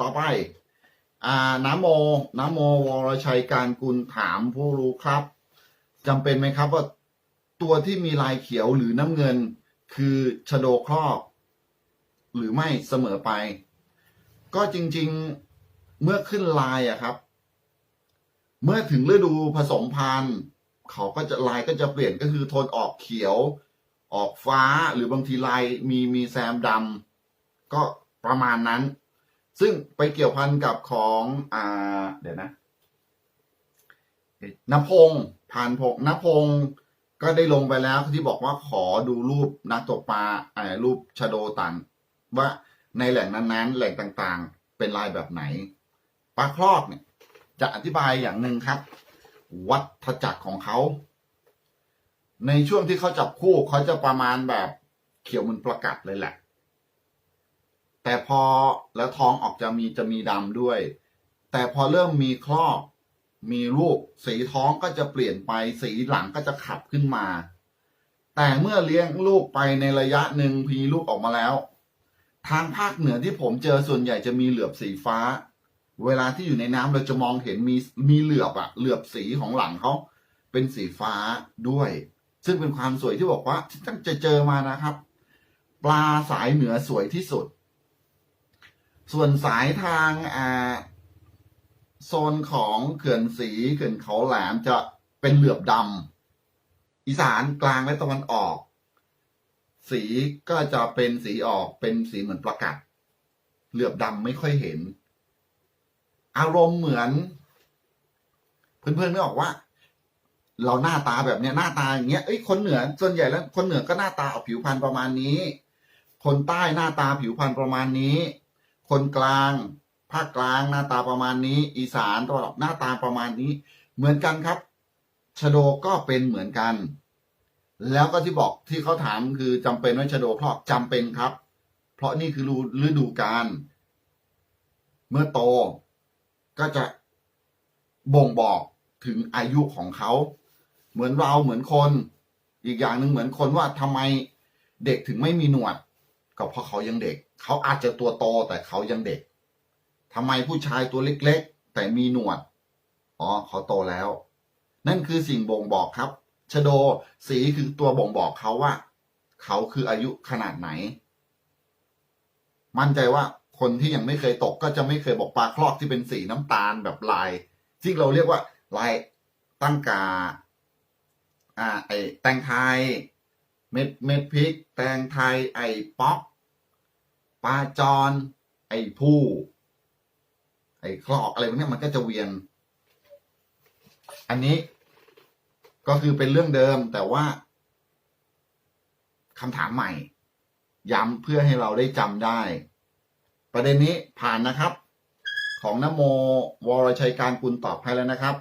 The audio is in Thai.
ต่อไปอ่าน้ำโมน้ำโมวรชัยการกุลถามผู้รู้ครับจำเป็นไหมครับว่าตัวที่มีลายเขียวหรือน้ำเงินคือชโดครอบหรือไม่เสมอไป ก็จริงๆเมื่อขึ้นลายอะครับ เมื่อถึงฤดูผสมพันธุ์เขาก็จะลายก็จะเปลี่ยนก็คือโทนออกเขียว ออกฟ้าหรือบางทีลายมีมีแซมดำก็ประมาณนั้น ซึ่งไปเกี่ยวพันกับของอ่าเดี๋ยวนะนพงผ่านพงนพงก็ได้ลงไปแล้วที่บอกว่าขอดูรูปนักตกปลาไอ้รูปชะโดตันว่าในแหล่งนั้นๆ แหล่งต่างๆ เป็นลายแบบไหนปลาครอบเนี่ย จะอธิบายอย่างหนึ่งครับ วัฏจักรของเขา ในช่วงที่เขาจับคู่เขาจะประมาณแบบเขียวเหมันประกัดเลยแหละ แต่พอแล้วท้องออกจะมีจะมีดำด้วย แต่พอเริ่มมีครอบมีลูกสีท้องก็จะเปลี่ยนไปสีหลังก็จะขับขึ้นมา แต่เมื่อเลี้ยงลูกไปในระยะหนึ่งพีลูกออกมาแล้ว ทางภาคเหนือที่ผมเจอส่วนใหญ่จะมีเหลือบสีฟ้า เวลาที่อยู่ในน้ำเราจะมองเห็นมีมีเหลือบอะเหลือบสีของหลังเขาเป็นสีฟ้าด้วย ซึ่งเป็นความสวยที่บอกว่าที่ตั้งจะเจอมานะครับ ปลาสายเหนือสวยที่สุด ส่วนสายทางอ่าโซนของเขื่อนสีเขื่อนเขาแหลมจะเป็นเหลือบดำอีสานกลางและตะวันออก สีก็จะเป็นสีออกเป็นสีเหมือนประกัดเหลือบดำไม่ค่อยเห็น อารมณ์เหมือน เพื่อนๆไม่ออกว่า เราหน้าตาแบบเนี้ยหน้าตาอย่างเงี้ยเอ้ยคนเหนือส่วนใหญ่แล้ว คนเหนือก็หน้าตาออกผิวพรรณประมาณนี้ คนใต้หน้าตาผิวพรรณประมาณนี้ คนกลางภาคกลางหน้าตาประมาณนี้ อีสานตะวันออกหน้าตาประมาณนี้ เหมือนกันครับชโดก็เป็นเหมือนกัน แล้วก็ที่บอกที่เขาถามคือจำเป็นไหมชโดครอบจำเป็นครับ เพราะนี่คือฤดูกาลเมื่อโตก็จะบ่งบอกถึงอายุของเขา เหมือนเราเหมือนคน อีกอย่างหนึ่งเหมือนคนว่าทำไมเด็กถึงไม่มีหนวด ก็เพราะเขายังเด็ก เขาอาจจะตัวโตแต่เขายังเด็กทำไมผู้ชายตัวเล็กๆ แต่มีหนวดอ๋อเขาโตแล้ว นั่นคือสิ่งบ่งบอกครับชโดสีคือตัวบ่งบอกเขาว่า เขาคืออายุขนาดไหน มั่นใจว่าคนที่ยังไม่เคยตกก็จะไม่เคยบอกปลาคลอกที่เป็นสีน้ำตาลแบบลายที่เราเรียกว่า ลายตั้งกา อ่า ไอแตงไทย เม็ดเม็ดพริก แตงไทย ไอป๊อก ปลาจอนไอผู้ ไอคลอกอะไรพวกนี้มันก็จะเวียน อันนี้ก็คือเป็นเรื่องเดิมแต่ว่าคำถามใหม่ ย้ำเพื่อให้เราได้จำได้ ประเด็นนี้ผ่านนะครับ ของนโมวรชัยการกุลตอบให้แล้วนะครับ